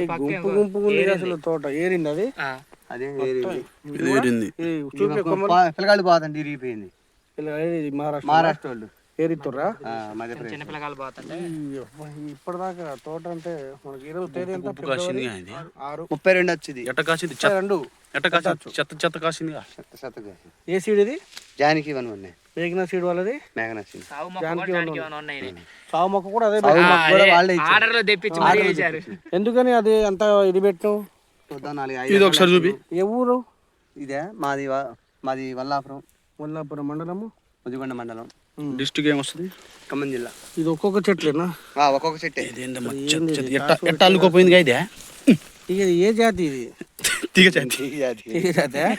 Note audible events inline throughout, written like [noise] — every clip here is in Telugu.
ఏ గుంపు గుంపు ఉంది అసలు తోట. ఏరింది అది? అదే ఏరింది. పిల్లగాళ్ళు ఇరిగిపోయింది. మహారాష్ట్ర మహారాష్ట్ర వాళ్ళు ఏరితుర్రా ఇప్పటిదాకా తోట అంటే మనకి ఇరవై తేదీ ఎంత ఉప్పు కాసింది ఇది? ఆరు. ముప్పై రెండు వచ్చింది. ఎట్ట కాసింది? రెండు. ఎట్ట కాసింది? చెత్త చెత్త కాసింది చెత్త చెత్తగా ఏ సీడ్ ఇది? జానికి ఇవన్నీ ఉన్నాయి మేఘనా సీడ్. వాళ్ళది. ఏమైనా ఉన్నాయి సాగు మొక్క కూడా అదే. ఆర్డర్లో తెప్పించి మరీ వేశారు ఎందుకని అది అంత ఇది పెట్టు? ఇది ఒకసారి చూపి. ఏ ఊరు? ఇదే మాది మాది వల్లాపురం. వల్లాపురం మండలము? ముదిగొండ మండలం. డిస్ట్రిక్ట్ ఏం వస్తుంది ఖమ్మం జిల్లా. ఇది ఒక్కొక్క చెట్లేనా? ఆ, ఒక్కొక్క చెట్టే. చెత్త ఎట్ట ఎట్ట అల్లుకోపోయింది ఇదే? ఇక ఇది ఏ జాతి ఇది? [laughs] తీగ జాతి. ఏ జాతి. ఈ జాతి. [laughs]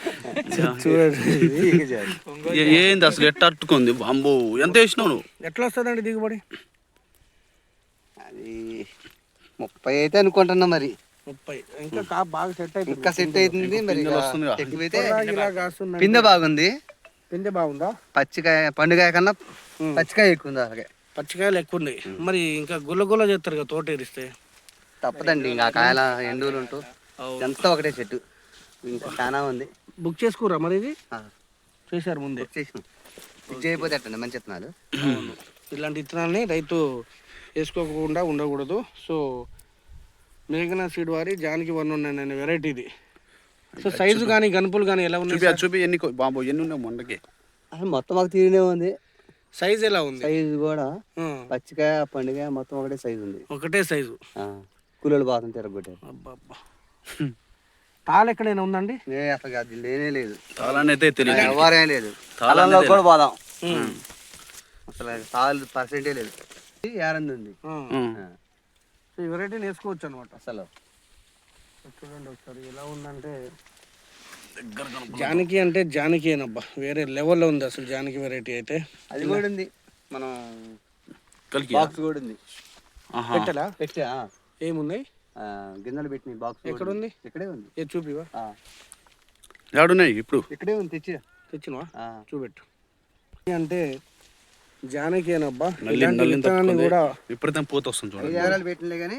[laughs] [laughs] ఏంది అసలు ఎట్ట అట్టుకుంది? అమ్మో ఎంత వేసినావు నువ్వు? ఎట్లా వస్తుందండి దిగుబడి? అది ముప్పై అయితే అనుకుంటున్నా మరి. ముప్పై. ఇంకా కా బాగా సెట్ అవుతుంది. ఇంకా సెట్ అవుతుంది మరి. ఎక్కువైతే ఇలా కాస్తుంది పిందె బాగుంది. పిందె బాగుందా? పచ్చికాయ పండుగాయ కన్నా. పచ్చికాయ ఎక్కువ ఉంది అలాగే. పచ్చికాయలు ఎక్కువ ఉన్నాయి మరి ఇంకా గుల్ల గుల్ల చేస్తారు కదా తోట ఏరిస్తే తప్పదండి ఇంకా ఆ కాయల ఎండులు ఉంటూ ఎంత ఒకటే చెట్టు. ఇంకా చాలా ఉంది. బుక్ చేసుకోరా మరి ఇది? చేశారు ముందే. చేసినాం. చేయకపోతే అట్టండి మంచి విత్తనాలు ఇలాంటి విత్తనాల్ని రైతు వేసుకోకుండా ఉండకూడదు. సో మేఘనా సీడ్ వారి జానికి వన్ ఉన్నాయి అనే వెరైటీ ఇది. సో సైజు కానీ గనుపులు కానీ ఎలా ఉన్నాయి చూపి ఎన్ని బాబు ఎన్ని ఉన్నాయి మొండకి? మొత్తం మాకు తీరినే ఉంది. సైజ్ ఎలా ఉంది? సైజు కూడా పచ్చికాయ పండుగ మొత్తం ఒకటే సైజు ఉంది. ఒకటే సైజు. కూలీలు బాగా తిరగొట్టారు అబ్బబ్బా. తాళ ఎక్కడైనా ఉందండి? ఏ అసలు అది లేనే లేదు. తాళాన్ని అయితే తెలియదు. ఎవరేం లేదు. తాళంలో కూడా పోదాం. అసలు పర్సెంటే లేదు. ఏరంది ఉంది. ఈ వెరైటీని వేసుకోవచ్చు అనమాట అసలు. చూడండి ఒకసారి ఎలా ఉందంటే జానకి అంటే జానకి అనబ్బా వేరే లెవెల్లో ఉంది అసలు జానకి వెరైటీ అయితే. అది కూడా ఉంది. మనం కలికి బాక్స్ కూడా ఉంది. పెట్టలా? పెట్టా. ఏమున్నాయి? గిన్నెలు పెట్టిన బాక్స్ ఎక్కడ ఉంది? ఇక్కడే ఉంది. ఏ చూపివా? ఆ, ఏడున్నాయి ఇప్పుడు? ఇక్కడే ఉంది తెచ్చి. తెచ్చినవా? ఆ, చూపెట్టు. అంటే జానకి అనబ్బా నల్లి ఇలాంటి నల్లిని విత్తనాన్ని కూడా విపరీతం పూత వస్తుంది ఐదు చూడండి ఎకరాలు పెట్టినలే కానీ.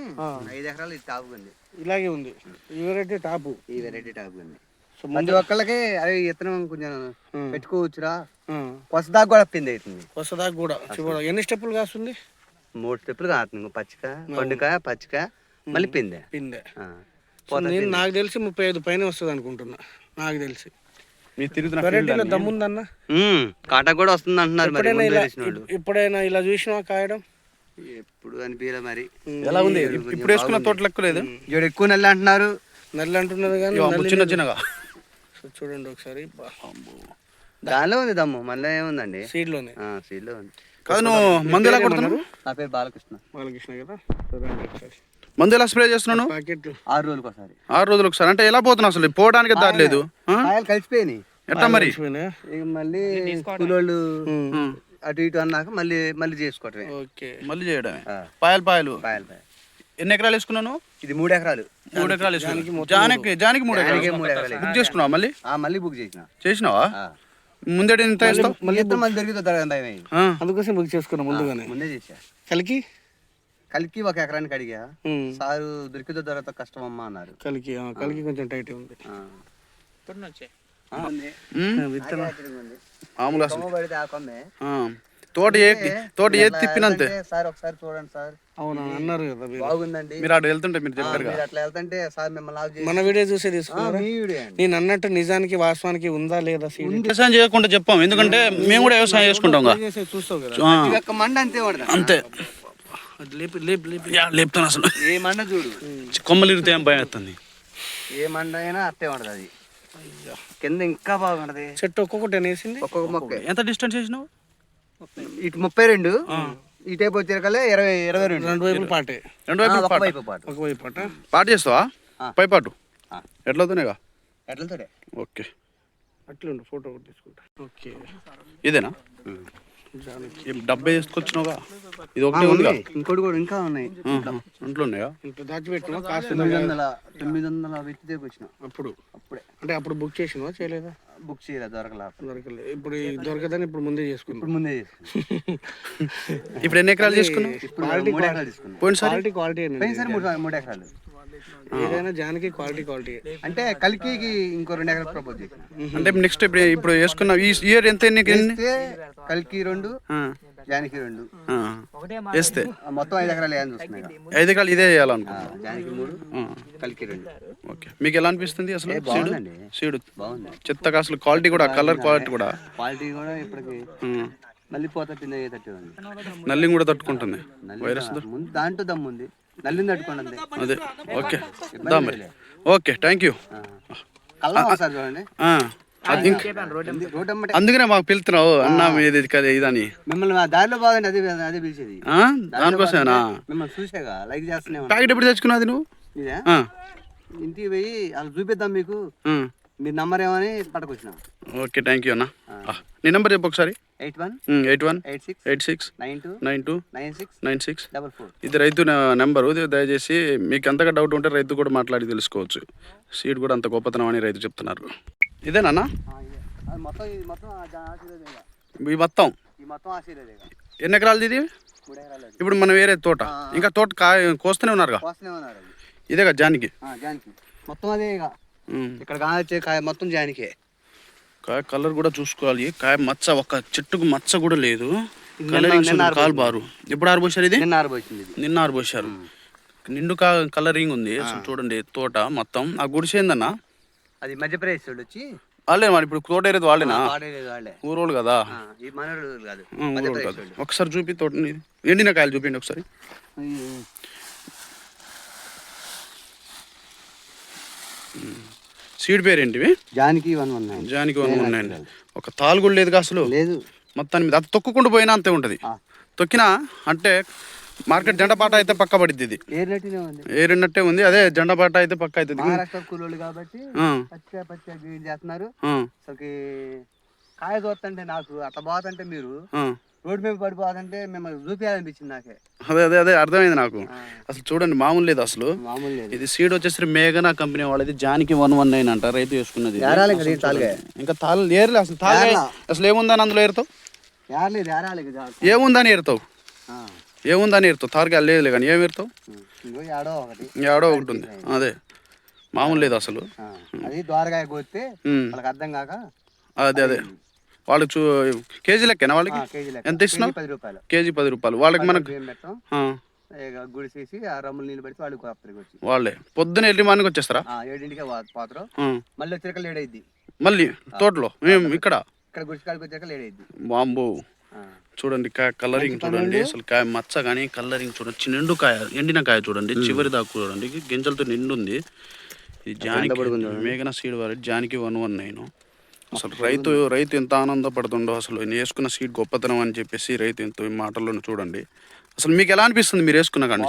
ఐదు ఎకరాలు ఇది టాప్ ఉంది. ఇలాగే ఉంది. ఈ వెరైటీ టాపు. ఈ వెరైటీ టాప్ ఉంది. సో ప్రతి ఒక్కళ్ళకి అవి ఇత్తనం కొంచెం పెట్టుకోవచ్చురా. కొసదాకా కూడా పిండి అవుతుంది. వస్తుందాకా కూడా. చూడ ఎన్ని స్టెప్పులు కాస్తుంది? మూడు స్టెప్పులు కాస్తుంది పచ్చికాయ పండుకాయ పచ్చికాయ మళ్ళీ పిందె? పిందె. నేను నాకు తెలిసి ముప్పై ఐదు పైన వస్తుంది అనుకుంటున్నా నాకు తెలిసి. వెరైటీలో దమ్ముందన్న? కాటా కూడా వస్తుంది అంటున్నారు మరి ఎప్పుడైనా ఇలా. ఎప్పుడైనా చూసినావా కాయడం? ఎప్పుడు అనిపించలే మరి. ఎలా ఉంది? ఇప్పుడు వేసుకున్న తోట లెక్కలేదు జోడు ఎక్కువ నెల అంటున్నారు. నల్లి అంటున్నది కానీ చిన్న లేదు. చిన్నగా. చూడండి ఒకసారి దానిలో ఉంది దమ్ము మళ్ళీ ఏముందండి? సీడ్లోనే ఆ, సీడ్లో ఉంది. కాదు నువ్వు మందు ఎలా కొడుతున్నావు నా పేరు బాలకృష్ణ. బాలకృష్ణ కదా? చూడండి ఒకసారి. మందు ఎలా స్ప్రే చేస్తున్నాను? ఆరు రోజులకు ఒకసారి. ఆరు రోజులకు ఒకసారి. అంటే ఎలా పోతున్నావు అసలు? పోవడానికి దారి లేదు. ఆ? కాయలు కలిసిపోయినాయి. ఎట్లా మరి? ఇక మళ్ళీ కూలోళ్ళు అటు ఇటు అన్నాక మళ్ళీ మళ్ళీ చేసుకోవటమే ఓకే. మళ్ళీ చేయడమే? ఆ. పాయలు పాయలు? పాయలు పాయలు. ఎన్ని ఎకరాలు వేసుకున్నాను ఇది మూడు ఎకరాలు. మూడు ఎకరాలు వేసుకున్నాను జానికి జానికి మూడు ఎకరాలు. మూడు ఎకరాలు. బుక్ చేసుకున్నావా మళ్ళీ? ఆ, మళ్ళీ బుక్ చేసిన. చేసినావా? ఆ. ముందేటి ఎంత వేస్తావు? మళ్ళీ ఇద్దరు మళ్ళీ దొరికితే. ఆ. అందుకోసం బుక్ చేసుకున్నాం ముందుగానే. ముందే చేసా కలికి? కలికి ఒక ఎకరానికి అడిగా. సారు దొరికితే దొరకత కష్టం అమ్మా అన్నారు. కలికి ఆ, కలికి కొంచెం టైట్ ఉంది. ఆ. ఇప్పుడు నుంచే ఆ, ఉంది. ఉమ్. విత్తనం. నాకే ఆశ్చర్యంగా ఉంది. మామూలు అసలు. కొమ్మ పడితే ఆ కొమ్మే. ఆ. తోట ఏ తోట ఏ ఇట్లా తిప్పినంతే వెళ్తుంటే, సార్ ఒకసారి చూడండి సార్. అవునా? అన్నారు కదా మీరు. బాగుందండి. మీరు అటు వెళ్తుంటే మీరు ఆ, చెప్పారు మీరు అట్లా వెళ్తుంటే సార్ మిమ్మల్ని లాగ్ చేసి మన వీడియో చూసే ఆ, తీసుకున్నారా? మీ వీడియో అండి. నేను అన్నట్టు నిజానికి వాస్తవానికి ఉందా లేదా సీడ్ వ్యవసాయం చేయకుండా చెప్పాం. ఎందుకంటే మేము కూడా వ్యవసాయం చేసుకుంటాం కదా. చేసే చూస్తావు కదా. ఈ ఒక్క మండ అంతే పడదా అంతే. లేపి లేపి లేపి. యా, లేపుతాను అసలు. ఏ మండ చూడు. కొమ్మలు ఇరితే ఏం భయం వేస్తుంది? ఏ మండ అయినా అట్టే ఉండదు అది. కింద ఇంకా బాగుంటది చెట్టు ఒక్కొక్కటి అనేసింది ఒక్కొక్క మొక్క. ఎంత డిస్టెన్స్ చేసినావు? ఇటు ముప్పై రెండు. ఈ టైప్ వచ్చేకలే ఇరవై ఇరవై రెండు. రెండు వైపులు పాటే. రెండు ఆ, వైపు ఒక వైపు పాటు. పాట పాటు చేస్తావా. పై పాటు. ఆ. ఎట్లా అవుతున్నాయిగా ఎట్లతోడే ఓకే. అట్లుండు ఫోటో ఒకటి తీసుకుంటా. ఓకే ఇదేనా డబ్బే తీసుకొచ్చినావుగా? ఇది ఒకటే ఉందిగా? ఇంకోటి కూడా ఇంకా ఉన్నాయి. ఇంట్లో ఉన్నాయా? ఇంట్లో దాచిపెట్టినా? కాస్ట్ తొమ్మిది వందల తొమ్మిది వందల వ్యక్తి దగ్గర వచ్చిన. అప్పుడు? అప్పుడే. అంటే అప్పుడు బుక్ చేసినవా? చేయలేదా? బుక్ చేయలేదు దొరకలా దొరకలేదు ఇప్పుడు దొరకదని ఇప్పుడు ముందే చేసుకున్నాం ఇప్పుడు ముందే చేసుకున్నాం. [laughs] ఇప్పుడు ఎన్ని ఎకరాలు చేసుకున్నావు? ఇప్పుడు మూడు ఎకరాలు తీసుకున్నాం. పోయినసారి? క్వాలిటీ క్వాలిటీ పోయినసారి మూడు మూడు ఎకరాలు. ఏదైనా జానికి క్వాలిటీ క్వాలిటీ. అంటే కలికికి ఇంకో రెండు ఎకరాలు ప్రపోజ్ చేసిన. అంటే నెక్స్ట్ ఇప్పుడు ఇప్పుడు వేసుకున్న ఈ ఇయర్ ఎంత ఎన్ని వేస్తే కలికి రెండు జానికి రెండు. వేస్తే. మొత్తం ఐదు ఎకరాలు వేయాలని చూస్తున్నాయి. ఐదు ఎకరాలు ఇదే ఆ, వేయాలనుకుంటున్నా జానికి మూడు కలికి రెండు. ఓకే. మీకు ఎలా అనిపిస్తుంది అసలు? సీడు? సీడు. బాగుంది. చెత్తగా అసలు క్వాలిటీ కూడా కలర్ క్వాలిటీ కూడా. క్వాలిటీ కూడా ఇప్పటికి. మళ్ళీ పోత పింద నల్లిని కూడా తట్టుకుంటుంది. నల్లి వైరస్ దాంట్లో దమ్ము ఉంది నల్లిని తట్టుకోండి అదే. ఓకే. దా మరి. ఓకే థ్యాంక్ యూ కళ్ళం ఒకసారి చూడండి. అందుకనే మాకు పిలుతున్నావు అన్న ఇది కదా ఇదని. మిమ్మల్ని ఆ దారిలో బాగుంది అదే అదే పిలిచేది? దానికోసమేనా మిమ్మల్ని చూసాగా లైక్ చేస్తూనే ఉన్నా ప్యాకెట్ ఎప్పుడు తెచ్చుకున్నది నువ్వు? ఇంటికి పోయి అలా చూపిద్దాం మీకు. మీ నంబర్ ఏమని పట్టుకొచ్చినాం. ఓకే థ్యాంక్ యూ అన్న. నీ నెంబర్ చెప్పు ఒకసారి. Eight one eight one eight six eight six nine two nine two nine six nine six. Double four. ఇది రైతు నెంబరు. దయచేసి మీకు ఎంతగా డౌట్ ఉంటే రైతు కూడా మాట్లాడి తెలుసుకోవచ్చు. సీడ్ కూడా అంత గొప్పతనం అని రైతు చెప్తున్నారు. ఇదేనా ఈ మొత్తం? ఎన్ని ఎకరాలది ఇది? ఇప్పుడు మనం వేరే తోట. ఇంకా తోట కాయ కోస్తూనే ఉన్నారు అది. ఇదే కదా జానికి. మొత్తం అదే ఇక. ఇక్కడ కాయ మొత్తం జానికే. కాయ కలర్ కూడా చూసుకోవాలి. కాయ మచ్చ ఒక చెట్టుకు మచ్చ కూడా లేదు. కలరింగ్ కాలు బారు. ఎప్పుడు ఆరబోసారు ఇది? నిన్న ఆరబోసింది ఇది. నిన్న ఆరబోసారు నిండు కా కలరింగ్ ఉంది. చూడండి తోట మొత్తం. ఆ గుడిసె ఏందన్నా? అది మధ్యప్రదేశ్ వచ్చి. వాళ్ళే మరి ఇప్పుడు తోట ఏరేది వాళ్ళేనా? ఊరోళ్ళు కదా? ఒకసారి చూపి తోటని. ఎండిన కాయలు చూపిండి ఒకసారి. ఈ- సీడ్ పేరు ఏంటివి జానికి వన్ వన్ నైన్. జానికి వన్ వన్ నైన్. ఒక తాలు కూడా లేదుగా అసలు? లేదు. మొత్తాన్ని మీద. అది తొక్కుకుంటూ పోయినా అంతే ఉంటుంది. తొక్కినా అంటే మార్కెట్ జెండా పాట అయితే పక్క పడిద్ది ఇది. ఏరినట్టే ఉంది? అదే జెండా పాట అయితే పక్క అవుతుంది మహారాష్ట్ర కూలోళ్ళు కాబట్టి చేస్తున్నారు. కాయ చూస్తుంటే నాకు అట్లా పోతుంటే మీరు. రోడ్డు మీద పడిపోతుంటే మిమ్మల్ని చూపించాలనిపించింది నాకే. అదే అదే అదే అర్థమైంది నాకు. అసలు చూడండి మామూలు లేదు అసలు. లేదు. ఇది సీడ్ వచ్చేసరి మేఘనా కంపెనీ వాళ్ళది జానికి వన్ వన్ నైన్ అంట రైతు వేసుకున్నది ఇంకా తాళ్ళు ఏరలే అసలు ఏరలా. అసలు ఏముందని అందులో ఏరుతావు. ఏముందని ఏరుతావు? ఏముందని ఏరుతావు? తారగా లేదులే కానీ ఏం ఏరుతావు? ఏడో ఒకటి. ఉంది. అదే. మామూలు లేదు అసలు. అది ద్వారకాయ కోస్తే. వాళ్ళకి అర్థం కాక అదే. అదే వాళ్ళకి చూ కేజీ లెక్కనా వాళ్ళకి. ఎంత ఇస్తున్నావు? పది రూపాయలు. కేజీ పది రూపాయలు. వాళ్ళకి మనకు ఆ, గుడిసేసి ఆ రమ్ములు నీళ్ళు పెడితే వాళ్ళు కోపరికి వచ్చి వాళ్ళే. పొద్దున ఎర్లీ మార్నింగ్ వచ్చేస్తారా? ఆ, ఏడింటికే పాత్ర. ఆ, మళ్ళీ వచ్చాక లేట్ అయింది మళ్ళీ తోటలో? మేము ఇక్కడ? ఇక్కడ గుడిసి కాడికి వచ్చాక లేట్ అయింది బాంబో చూడండి కాయ కలరింగ్ చూడండి. అసలు కాయ మచ్చ కానీ కలరింగ్ చూడండి. చి- నిండు కాయ ఎండిన కాయ చూడండి. చివరి దాకా చూడండి. గింజలతో నిండు ఉంది ఇది జానికి మేఘన సీడ్ వారి జానికి వన్ వన్ నైన్. అసలు రైతు రైతు ఎంత ఆనందపడుతుండో అసలు నేను వేసుకున్న సీడ్ గొప్పతనం అని చెప్పేసి రైతు ఎంతో ఈ మాటల్లో చూడండి. అసలు మీకు ఎలా అనిపిస్తుంది మీరు వేసుకున్న కానీ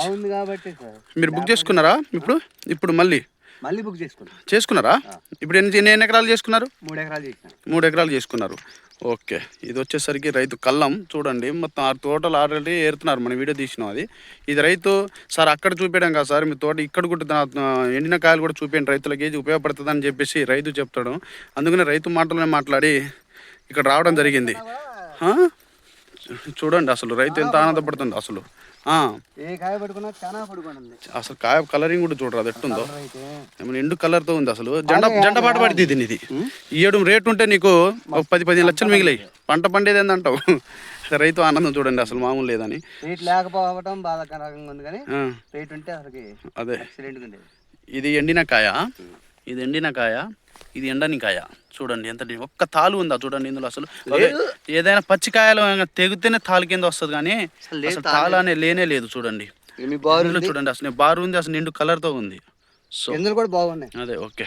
మీరు బుక్ చేసుకున్నారా ఇప్పుడు? ఇప్పుడు మళ్ళీ? మళ్ళీ బుక్ చేసుకున్నాం. చేసుకున్నారా? ఇప్పుడు ఎన్ని ఎన్ని ఎకరాలు చేసుకున్నారు? మూడు ఎకరాలు మూడు ఎకరాలు చేసుకున్నారు. ఓకే. ఇది వచ్చేసరికి రైతు కళ్ళం చూడండి మొత్తం ఆ తోటలు ఆల్రెడీ ఏరుతున్నారు. మన వీడియో తీసినాం అది. ఇది రైతు సార్ అక్కడ చూపించడం కాదు సార్. మీ తోట ఇక్కడ కూడా ఎండిన కాయలు కూడా చూపించండి. రైతులకి ఇది ఉపయోగపడుతుంది అని చెప్పేసి రైతు చెప్తాడు. అందుకనే రైతు మాటలోనే మాట్లాడి ఇక్కడ రావడం జరిగింది? చూడండి అసలు రైతు ఎంత ఆనందపడుతుంది అసలు. ఏ కాయ పడుకున్నా చాలా పడుకుంటుంది. అసలు కాయ కలరింగ్ కూడా చూడరు ఎట్టుందో? ఏమైనా ఎండు కలర్తో ఉంది అసలు. జెండా జెండా పాట పడింది ఇది ఏడు రేట్ ఉంటే నీకు ఒక పది పదిహేను లక్షలు మిగిలాయి. పంట పండేది ఏందంటావు? [laughs] రైతు ఆనందం చూడండి అసలు మామూలు లేదని. రేట్ లేకపోవడం బాధాకరంగా ఉంది కానీ రేట్ ఉంటే అసలుకి అదే. ఇది ఎండిన కాయ. ఇది ఎండిన కాయ. ఇది ఎండని కాయ చూడండి ఎంత ఒక్క తాలు ఉందా చూడండి ఇందులో అసలు. ఏదైనా పచ్చికాయలు తెగితేనే తాలు కింద వస్తుంది కానీ అసలు తాలు. అనే లేనే లేదు చూడండి. చూడండి అసలు బారు ఉంది అసలు నిండు కలర్తో ఉంది. సో కూడా బాగున్నాయి. అదే ఓకే.